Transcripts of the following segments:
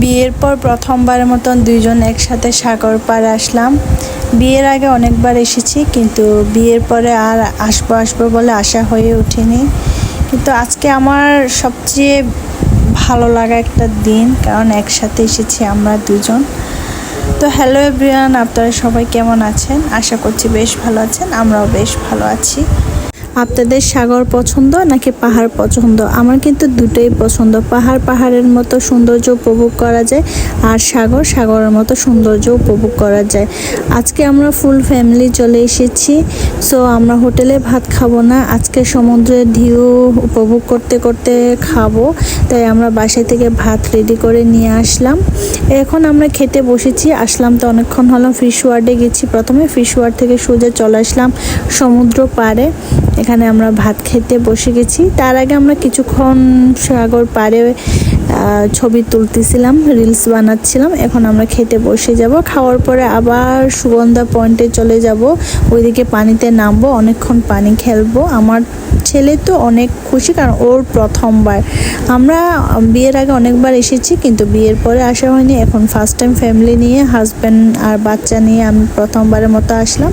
বিয়ের পর প্রথমবারের মতন দুইজন একসাথে সাগর পাড়ে আসলাম। বিয়ের আগে অনেকবার এসেছি, কিন্তু বিয়ের পরে আর আসব আসব বলে আশা হয়ে ওঠেনি। কিন্তু আজকে আমার সবচেয়ে ভালো লাগা একটা দিন, কারণ একসাথে এসেছি আমরা দুজন। তো হ্যালো এভরিওয়ান, আপনারা সবাই কেমন আছেন? আশা করছি বেশ ভালো আছেন, আমরাও বেশ ভালো আছি। আপনাদের সাগর পছন্দ নাকি পাহাড় পছন্দ? আমার কিন্তু দুটোই পছন্দ। পাহাড় পাহাড়ের মতো সৌন্দর্য উপভোগ করা যায় আর সাগর সাগরের মতো সৌন্দর্য উপভোগ করা যায়। আজকে আমরা ফুল ফ্যামিলি চলে এসেছি সো আমরা হোটেলে ভাত খাব না। আজকে সমুদ্রের ঢেউ উপভোগ করতে করতে খাব, তাই আমরা বাসায় থেকে ভাত রেডি করে নিয়ে আসলাম। এখন আমরা খেতে বসেছি, আসলাম তো অনেকক্ষণ হলো ফিশ ওয়ার্ডে গেছি। প্রথমে ফিশ ওয়ার্ড থেকে সোজা চলে আসলাম সমুদ্র পাড়ে। এখানে আমরা ভাত খেতে বসে গেছি। তার আগে আমরা কিছুক্ষণ সাগর পাড়ে ছবি তুলতেছিলাম রিলস বানাচ্ছিলাম। এখন আমরা খেতে বসে যাব। খাওয়ার পরে আবার সুগন্ধা পয়েন্টে চলে যাব। ওইদিকে পানিতে নামবো, অনেকক্ষণ পানি খেলব। আমার ছেলে তো অনেক খুশি, কারণ ওর প্রথমবার। আমরা বিয়ের আগে অনেকবার এসেছি, কিন্তু বিয়ের পরে আসা হয়নি। এখন ফার্স্ট টাইম ফ্যামিলি নিয়ে হাজব্যান্ড আর বাচ্চা নিয়ে আমি প্রথমবারের মতো আসলাম।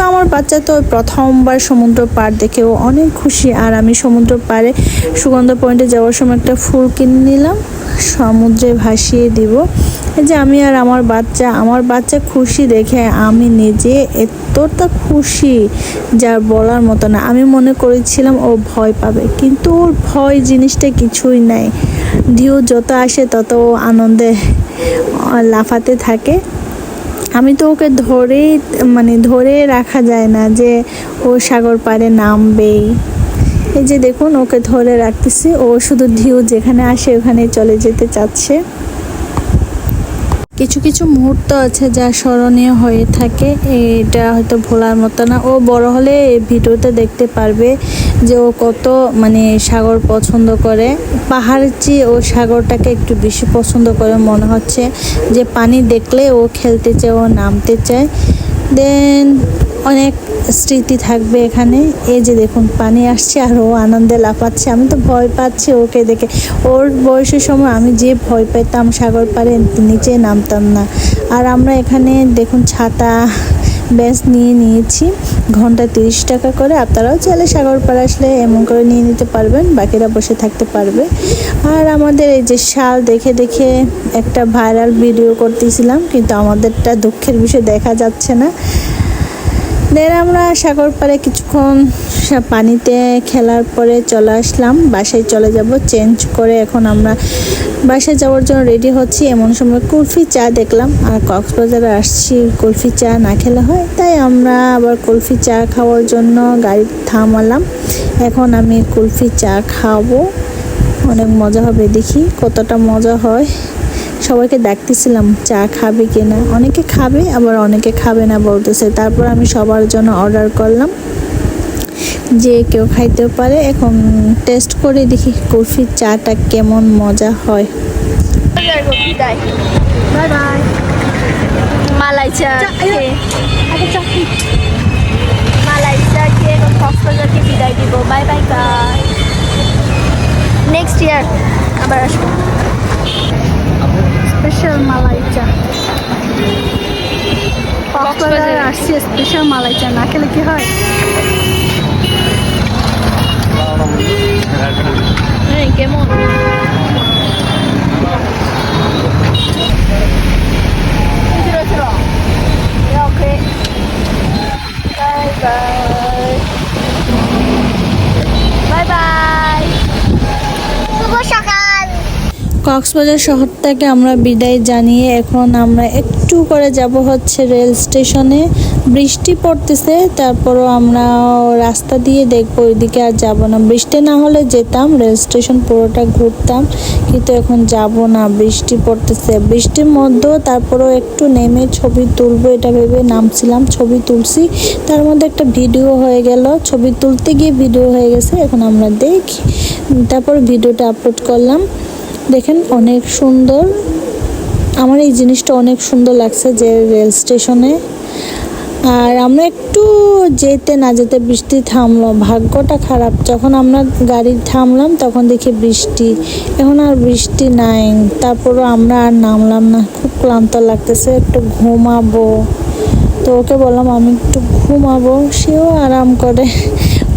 তো আমার বাচ্চা তো প্রথমবার সমুদ্র পাড় দেখে ও অনেক খুশি। আর আমি সমুদ্র পাড়ে সুগন্ধ পয়েন্টে যাওয়ার সময় একটা ফুল কিনে নিলাম, সমুদ্রে ভাসিয়ে দিব। এই যে আমি আর আমার বাচ্চা আমার বাচ্চা খুশি দেখে আমি নিজে এতটা খুশি যা বলার মতো না। আমি মনে করেছিলাম ও ভয় পাবে, কিন্তু ওর ভয় জিনিসটা কিছুই নাই। ঢেউ যত আসে তত আনন্দে লাফাতে থাকে। আমি তো ওকে ধরেই মানে ধরে রাখা যায় না যে ও সাগর পাড়ে নামবেই। এই যে দেখুন, ওকে ধরে রাখতেছি। ও শুধু ঢিউ যেখানে আসে ওখানে চলে যেতে চাচ্ছে। কিছু কিছু মুহূর্ত আছে যা স্মরণীয় হয়ে থাকে। এটা হয়তো ভোলার মতো না। ও বড় হলে ভিডিওতে দেখতে পারবে যে ও কত মানে সাগর পছন্দ করে। পাহাড়ের চেয়ে ও সাগরটাকে একটু বেশি পছন্দ করে মনে হচ্ছে। যে পানি দেখলে ও খেলতে চায়, ও নামতে চায়। দেন অনেক স্মৃতি থাকবে এখানে। এই যে দেখুন, পানি আসছে আর ও আনন্দে লাফাচ্ছে। আমি তো ভয় পাচ্ছি ওকে দেখে। ওর বয়সের সময় আমি যে ভয় পেতাম সাগর পাড়ে, নিচে নামতাম না। আর আমরা এখানে দেখুন, ছাতা, ব্যাস নিয়ে নিয়েছি। ঘণ্টা তিরিশ টাকা করে। আপনারাও চাইলে সাগর পাড়ে আসলে এমন করে নিয়ে নিতে পারবেন, বাকিরা বসে থাকতে পারবে। আর আমাদের এই যে শাল দেখে দেখে একটা ভাইরাল ভিডিও করতেছিলাম, কিন্তু আমাদেরটা দুঃখের বিষয় দেখা যাচ্ছে না। দেন আমরা সাগর পাড়ে কিছুক্ষণ পানিতে খেলার পরে চলে আসলাম। বাসায় চলে যাব। চেঞ্জ করে এখন আমরা বাসায় যাওয়ার জন্য রেডি হচ্ছি। এমন সময় কুলফি চা দেখলাম। আর কক্সবাজারে আসছি কুলফি চা না খেলে হয়। তাই আমরা আবার কুলফি চা খাওয়ার জন্য গাড়ি থামালাম। এখন আমি কুলফি চা খাব। অনেক মজা হবে দেখি কতটা মজা হয়। সবাইকে দেখতেছিলাম চা খাবে কিনা। অনেকে খাবে, আবার অনেকে খাবে না বলতেছে। তারপর আমি সবার জন্য অর্ডার করলাম। যে কেউ খাইতেও পারে, এখন টেস্ট করে দেখি কফির চাটা কেমন মজা হয়। মালাই চা মালাই চা খেয়ে বাই বাই বাই ইয়ার আবার আসব স্পেশাল মালাই চা কক্সবাজার আসছে স্পেশাল মালাই চা না খেলে কি হয়? হ্যাঁ কেমন ছিল ছিল okay bye bye bye bye শুভ সকাল কক্সবাজার শহর থেকে আমরা বিদায় জানিয়ে এখন আমরা একটু করে যাব হচ্ছে রেল স্টেশনে। বৃষ্টি পড়তেছে, তারপরও আমরা রাস্তা দিয়ে দেখব ওইদিকে আর যাব না। বৃষ্টি না হলে যেতাম, রেল স্টেশন পুরোটা ঘুরতাম, কিন্তু এখন যাব না, বৃষ্টি পড়তেছে। বৃষ্টির মধ্যেও তারপরও একটু নেমে ছবি তুলবো, এটা ভেবে নামছিলাম, ছবি তুলছি। তার মধ্যে একটা ভিডিও হয়ে গেল, ছবি তুলতে গিয়ে ভিডিও হয়ে গেছে, এখন আমরা দেখি। তারপর ভিডিওটা আপলোড করলাম। দেখেন অনেক সুন্দর। আমার এই জিনিসটা অনেক সুন্দর লাগছে যে রেল স্টেশনে। আর আমরা একটু যেতে না যেতে বৃষ্টি থামলো। ভাগ্যটা খারাপ। যখন আমরা গাড়ি থামলাম, তখন দেখি বৃষ্টি। এখন আর বৃষ্টি নাই। তারপরও আমরা আর নামলাম না। খুব ক্লান্ত লাগতেছে। একটু ঘুমাবো। তো ওকে বললাম, আমি একটু ঘুমাবো। সেও আরাম করে।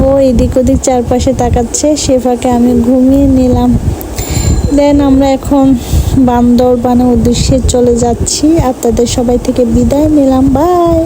ও এদিক ওদিক চারপাশে তাকাচ্ছে। সে ফাঁকে আমি ঘুমিয়ে নিলাম। দেন আমরা এখন বান্দরবানের উদ্দেশ্যে চলে যাচ্ছি। আপনাদের সবাই থেকে বিদায় নিলাম। বাই